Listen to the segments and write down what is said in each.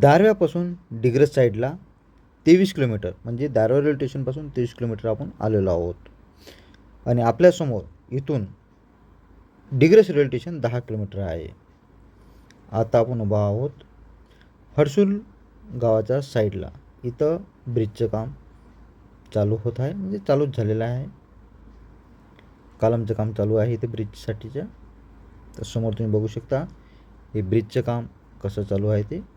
दारव्यापासून डिग्रस साईडला तेवीस किलोमीटर म्हणजे दारवा रेल्वे स्टेशनपासून तेवीस किलोमीटर आपण आलेलो आहोत. आणि आपल्यासमोर इथून डिग्रस रेल्वे स्टेशन दहा किलोमीटर आहे. आता आपण उभा आहोत हर्सुल गावाच्या साईडला. इथं ब्रिजचं काम चालू होत आहे म्हणजे चालूच झालेलं आहे. कालमचं काम चालू आहे इथे ब्रिजसाठीचं. तर समोर तुम्ही बघू शकता हे ब्रिजचं काम कसं चालू आहे ते.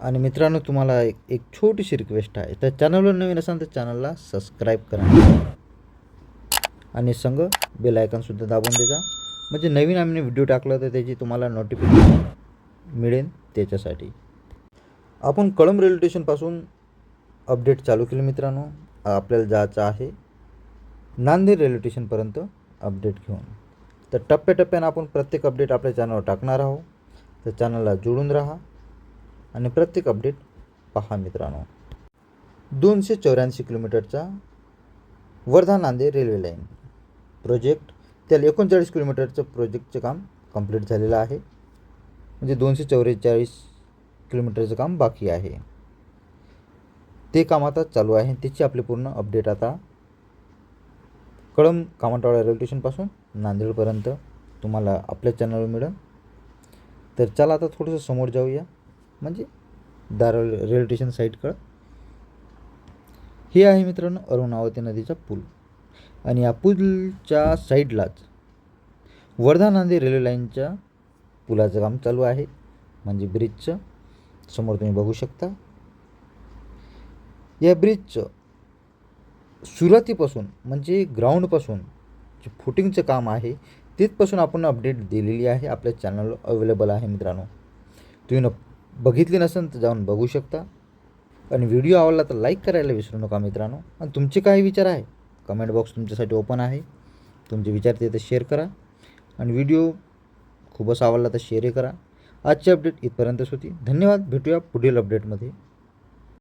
आणि मित्रांनो तुम्हाला एक एक छोटीशी रिक्वेस्ट आहे. तर चॅनलवर नवीन असाल तर चॅनलला सबस्क्राईब करा. आणि संग बेल आयकॉनसुद्धा दाबून देजा. म्हणजे नवीन आम्ही व्हिडिओ टाकलं तर त्याची तुम्हाला नोटिफिकेशन मिळेल त्याच्यासाठी. आपण कळंब रेल्वे स्टेशनपासून अपडेट चालू केलं मित्रांनो. आपल्याला जायचं आहे नांदेड रेल्वे स्टेशनपर्यंत अपडेट घेऊन. तर टप्प्याटप्प्यानं आपण प्रत्येक अपडेट आपल्या चॅनलवर टाकणार आहोत. तर चॅनलला जोडून राहा. आणि प्रत्येक अपडेट पहा मित्रांनो. दोनशे चौऱ्याऐंशी किलोमीटरचा Wardha Nanded railway line. Project त्याला एकोणचाळीस किलोमीटरचं प्रोजेक्टचं काम कंप्लीट झालेलं आहे. म्हणजे दोनशे चौवेचाळीस किलोमीटरचं काम बाकी आहे. ते काम आता चालू आहे. त्याची आपली पूर्ण अपडेट आता कळम कामाटवाडा रेल्वे स्टेशनपासून नांदेडपर्यंत तुम्हाला आपल्या चॅनलवर मिळेल. तर चला आता थोडंसं समोर जाऊया. म्हणजे दारळ रेल्वे स्टेशन साईडकडं हे आहे मित्रांनो अरुणावती नदीचा पूल. आणि या पूलच्या साईडलाच वर्धा नांदेड रेल्वे लाईनच्या पुलाचं काम चालू आहे. म्हणजे ब्रिजचं समोर तुम्ही बघू शकता. या ब्रिजचं सुरुवातीपासून म्हणजे ग्राउंडपासून जे फुटिंगचं काम आहे तिथपासून आपण अपडेट दिलेली आहे. आपल्या चॅनलवर अवेलेबल आहे मित्रांनो. तुम्ही न बघितली नसेल तर जाऊन बघू शकता. आणि व्हिडिओ आवडला तर लाईक करायला विसरू नका मित्रांनो. आणि तुमचे काही विचार आहे कमेंट बॉक्स तुमच्यासाठी ओपन आहे. तुमचे विचार ते तर शेअर करा. आणि व्हिडिओ खूपच आवडला तर शेअरही करा. आजची अपडेट इथपर्यंतच होती. धन्यवाद. भेटूया पुढील अपडेटमध्ये